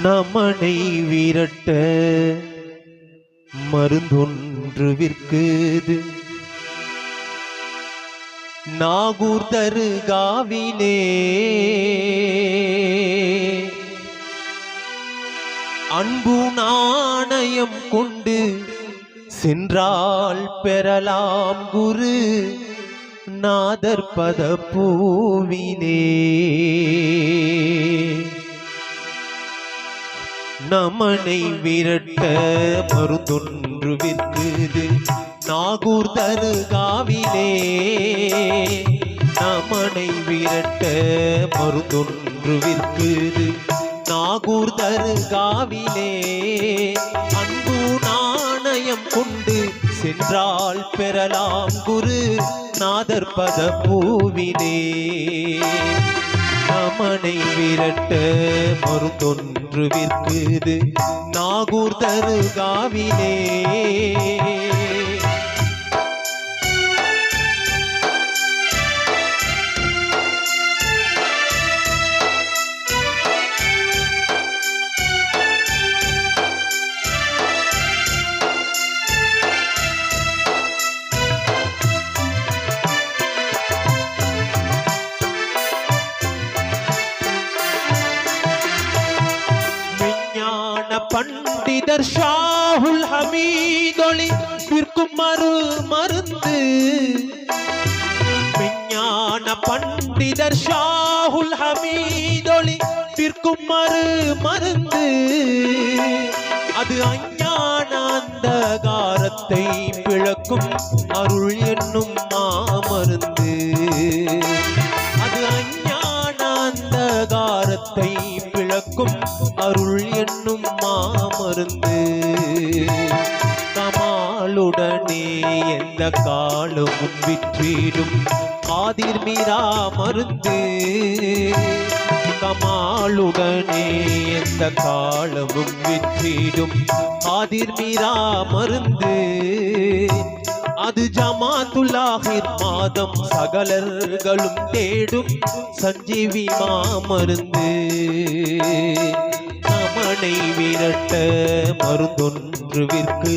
நமனை விரட்ட மருந்தொன்று விற்குது. நாகூர் தருகாவிலே அன்பு நாணயம் கொண்டு சென்றால் பெறலாம் குரு நாதர் பத பூவினே நமனை விரட்ட மருந்தொன்று விற்குது. நாகூர் தருகாவிலே நமனை விரட்ட மருந்தொன்று விற்குது. நாகூர் தருகாவிலே அன்பு நாணயம் கொண்டு சென்றால் பெறலாம் குரு. நாதர் பத பூவிலே அமனை விரட்ட மருந்தொன்று விற்குது. நாகூர் தருகாவிலே. பண்டிதர் ஷாஹுல் ஹமீதொளி விற்கும் மறு மருந்து. விஞ்ஞான பண்டிதர் ஷாஹுல் ஹமீதொளி விற்கும் மறு மருந்து. அது அஞ்ஞான அந்தகாரத்தை பிளக்கும் அருள் என்னும் மாமருந்து. அது அஞ்ஞான அந்தகாரத்தை பிளக்கும் அருள் என்னும் மாமருந்து கமாலுடனே எந்த காலமும் விற்றிடும். காதிர் மீரா மருந்து. கமாலுடனே எந்த காலமும் விற்றிடும். காதிர் மீரா மருந்து. அது ஜமாத்துல்லாஹிர் மாதம் சகலர்களும் தேடும். சஞ்சீவி மாமருந்து நமனை விரட்ட மருந்தொன்று விற்கு.